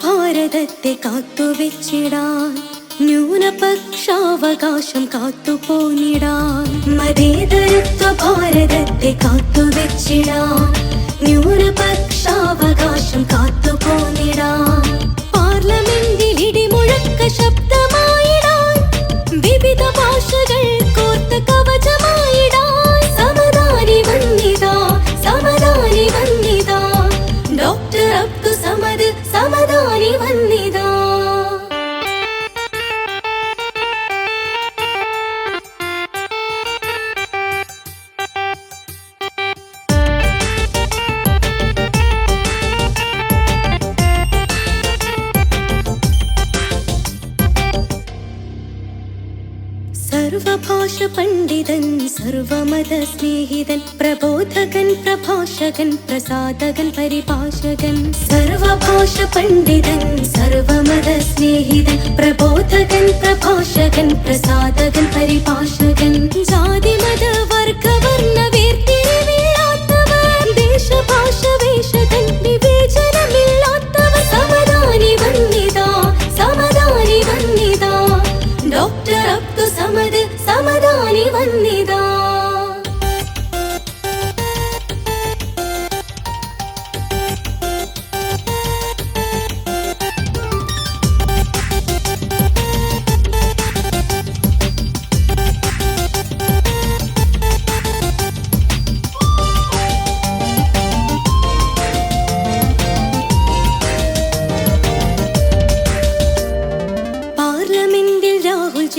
ഭാരതത്തെ കാത്തുവെച്ചിടാൻ ന്യൂനപക്ഷാവകാശം കാത്തുപോന്നിടാൻ മതേതരത്വ ഭാരതത്തെ കാത്തുവെച്ചിടാൻ ന്യൂനപക്ഷാവകാശം കാത്തുപോന്നിടാൻ പാർലമെന്റിൽ ഇടിമുഴക്ക ശബ്ദമായിടാൻ വിവിധ ഭാഷകൾ സർവഭാഷ പണ്ഡിതൻ സർവമത സ്നേഹിതൻ പ്രബോധകൻ പ്രഭാഷകൻ പ്രസാദകൻ പരിഭാഷകൻ. സർവഭാഷ പണ്ഡിതൻ സർവമത സ്നേഹിതൻ പ്രബോധകൻ പ്രഭാഷകൻ പ്രസാദകൻ പരിഭാഷകൻ. സമദാനി വന്നിതാ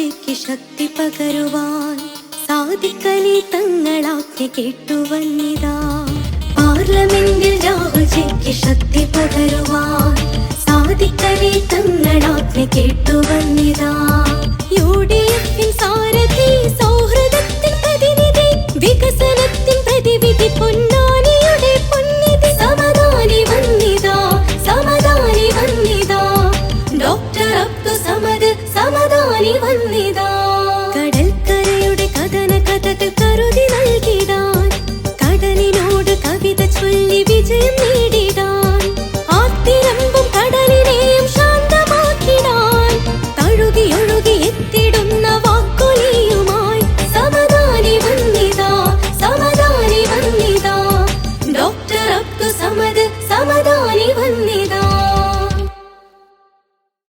രാഹുൽജിക്ക് ശക്തി പകരുവാൻ സാധിക്കലി തങ്ങളാജ്ഞ കേട്ടുവന്നിതാ പാർലമെന്റിൽ രാഹുൽജിക്ക് ശക്തി പകരുവാൻ സാധിക്കലി തങ്ങളാജ്ഞ കേട്ടുവന്നിതാ കനി വന്നിതാ. കടൽക്കരയുടെ കഥന കഥകൾ കരുതി നൽകിടാൻ കടലിനോട് കവിത ചൊല്ലി വിജയം